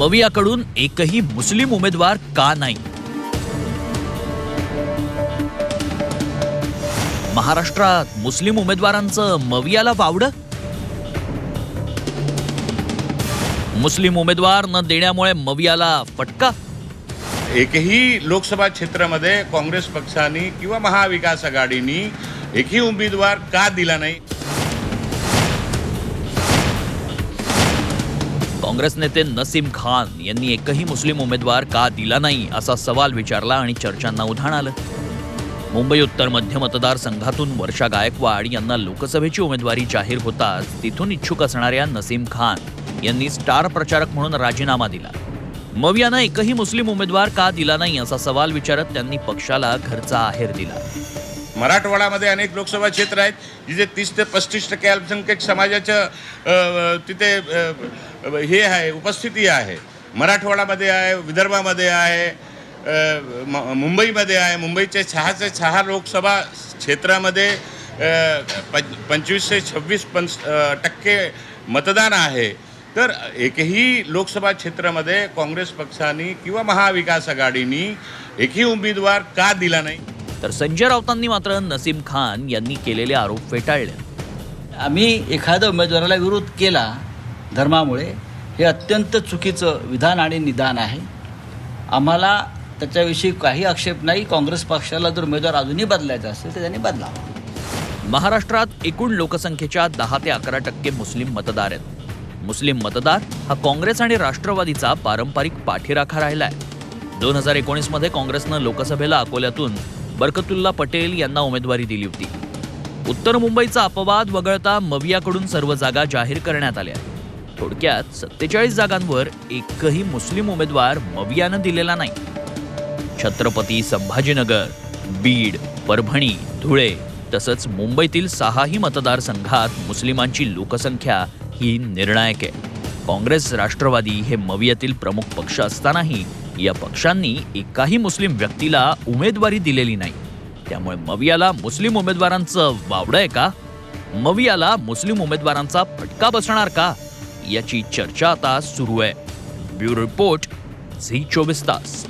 मवियाकडून एकही मुस्लिम उमेदवार का नाही? महाराष्ट्रात मुस्लिम उमेदवारांचं मवियाला वावड? मुस्लिम उमेदवार न देण्यामुळे मवियाला फटका? एकही लोकसभा क्षेत्रामध्ये काँग्रेस पक्षाने किंवा महाविकास आघाडीनी एकही उमेदवार का दिला नाही? काँग्रेस नेते नसीम खान यांनी एकही मुस्लिम उमेदवार का दिला नाही असा सवाल विचारला आणि चर्चांना उधाण आलं. मुंबई उत्तर मध्य मतदारसंघातून वर्षा गायकवाड यांना लोकसभेची उमेदवारी जाहीर होताच तिथून इच्छुक असणाऱ्या नसीम खान यांनी स्टार प्रचारक म्हणून राजीनामा दिला. मवियानं एकही मुस्लिम उमेदवार का दिला नाही असा सवाल विचारत त्यांनी पक्षाला घरचा आहेर दिला. मराठवाड्यामध्ये अनेक लोकसभा क्षेत्र आहेत जिथे तीस ते पस्तीस टक्के अल्पसंख्याक समाजाचं तिथे हे आहे उपस्थिती आहे. मराठवाड्यामध्ये आहे विदर्भामध्ये आहे म- मुंबईमध्ये आहे मुंबईच्या सहाचे सहा लोकसभा क्षेत्रामध्ये पं- पंचवीस ते छव्वीस पंच टक्के मतदान आहे. तर एकही लोकसभा क्षेत्रामध्ये काँग्रेस पक्षाने किंवा महाविकास आघाडीनी एकही उमेदवार का दिला नाही? तर संजय राऊतांनी मात्र नसीम खान यांनी केलेले आरोप फेटाळले. आम्ही एखाद्या उमेदवाराला विरोध केला धर्मामुळे हे अत्यंत चुकीचं विधान आणि निदान आहे. आम्हाला त्याच्याविषयी काही आक्षेप नाही. काँग्रेस पक्षाला जर उमेदवार अजूनही बदलायचा असेल तर त्यांनी बदलावा. महाराष्ट्रात एकूण लोकसंख्येच्या दहा ते अकरा टक्के मुस्लिम मतदार आहेत. मुस्लिम मतदार हा काँग्रेस आणि राष्ट्रवादीचा पारंपरिक पाठीराखा राहिलाय. दोन हजार एकोणीसमध्ये काँग्रेसनं लोकसभेला अकोल्यातून बरकतुल्ला पटेल यांना उमेदवारी दिली होती. उत्तर मुंबईचा अपवाद वगळता मवियाकडून सर्व जागा जाहीर करण्यात आल्या. थोडक्यात सत्तेचाळीस जागांवर एकही मुस्लिम उमेदवार मवियानं दिलेला नाही. छत्रपती संभाजीनगर बीड परभणी धुळे तसंच मुंबईतील सहाही मतदारसंघात मुस्लिमांची लोकसंख्या ही निर्णायक आहे. काँग्रेस राष्ट्रवादी हे मवियातील प्रमुख पक्ष असतानाही या पक्षांनी एकाही मुस्लिम व्यक्तीला उमेदवारी दिलेली नाही. त्यामुळे मवियाला मुस्लिम उमेदवारांचं वावडं आहे का? मवियाला मुस्लिम उमेदवारांचा फटका बसणार का? याची चर्चा आता सुरू आहे. ब्युरो रिपोर्ट झी चोवीस तास.